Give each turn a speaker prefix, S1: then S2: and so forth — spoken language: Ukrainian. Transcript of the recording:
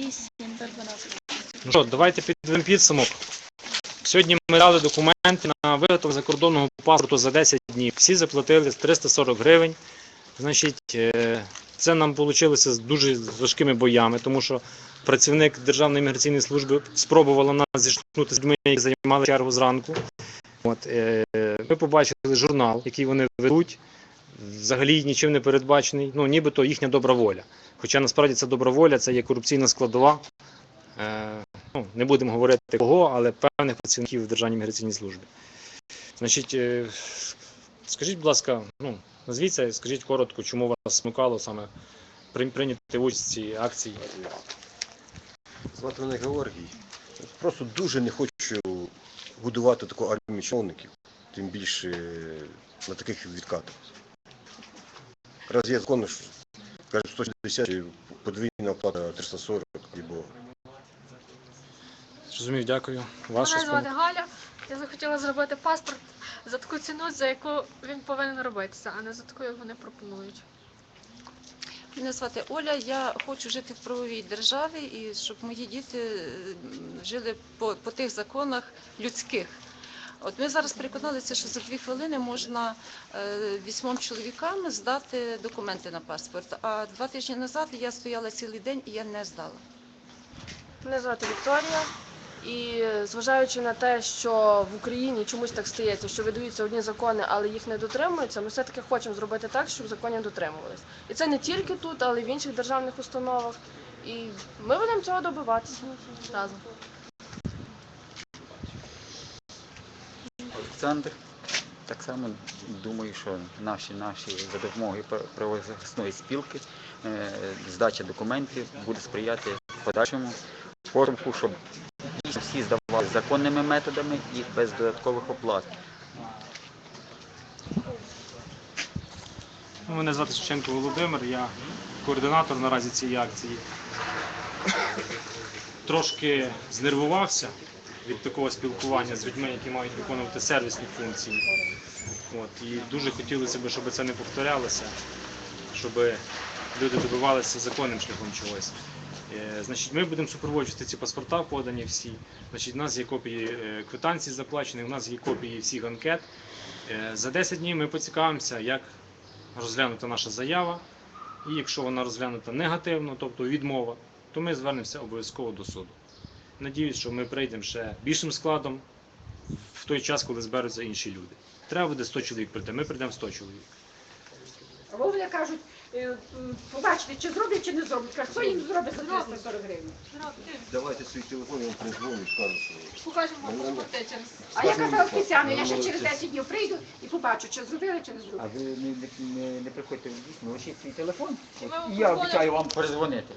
S1: вісім до 12.
S2: Ну що, давайте підведемо підсумок. Сьогодні ми дали документи на виготовлення закордонного паспорту за 10 днів. Всі заплатили 340 гривень. Значить, е, це нам вийшло з дуже важкими боями, тому що працівник Державної міграційної служби спробувала нас зіштовхнути з людьми, які займали чергу зранку. От, е, ми побачили журнал, який вони ведуть, взагалі нічим не передбачений, ну нібито їхня добра воля. Хоча насправді це добра воля, це є корупційна складова. Е, ну, не будемо говорити кого, але певних працівників в Державній міграційній службі. Значить, е, скажіть, будь ласка, ну, назвіться скажіть коротко, чому вас смикало саме прийняти участь в цій акції.
S3: Звати мене Георгій. Просто дуже не хочу будувати таку армію чиновників, тим більше на таких відкатах. Раз є закон, що кажуть 160 і подвійна оплата 340, або
S2: Зрозумів, дякую. Ваше
S4: Мене звати Галя. Я захотіла зробити паспорт за таку ціну, за яку він повинен робитися, а не за таку, як вони пропонують.
S1: Мене звати Оля. Я хочу жити в правовій державі і щоб мої діти е, жили по, по тих законах людських. От ми зараз переконалися, що за дві хвилини можна е, вісьмом чоловікам здати документи на паспорт. А два тижні назад я стояла цілий день і я не здала.
S5: Мене звати Вікторія. І е, зважаючи на те, що в Україні чомусь так стається, що видаються одні закони, але їх не дотримуються, ми все-таки хочемо зробити так, щоб законів дотримувались. І це не тільки тут, але й в інших державних установах. І ми будемо цього добиватися разом.
S6: Олександр. Так само думаю, що наші наші за допомогою пра- правозахисної спілки е, здача документів буде сприяти подальшому пошуку, щоб всі здавали законними методами і без додаткових оплат.
S2: Ну, Мене звати Шевченко Володимир, я координатор наразі цієї акції. Трошки знервувався від такого спілкування з людьми, які мають виконувати сервісні функції. От, і дуже хотілося б, щоб це не повторялося, щоб люди добивалися законним шляхом чогось. Е, Значить, ми будемо супроводжувати ці паспорта, подані всі. Значить, у нас є копії е, квитанцій заплачених, у нас є копії всіх анкет. Е, За 10 днів ми поцікавимося, як розглянута наша заява. І якщо вона розглянута негативно, тобто відмова, то ми звернемося обов'язково до суду. Надіюсь, що ми прийдемо ще більшим складом в той час, коли зберуться інші люди. Треба буде 100 чоловік прийти, ми прийдемо 100 чоловік.
S7: А Вовля кажуть, е, побачите, чи зроблять, чи не зроблять. Кажуть, хто їм зробить за 340 гривень?
S3: давайте свій телефон, я вам призвоню і скажу, що
S4: Покажемо вам паспорти через.
S7: А я казала
S3: що-
S7: спеціально, я ще через 10 днів прийду і побачу, чи зробили, чи не зробили.
S6: А ви не, не, не, не приходьте в дійсно, лишіть свій телефон,
S4: і
S6: я обіцяю вам перезвонити.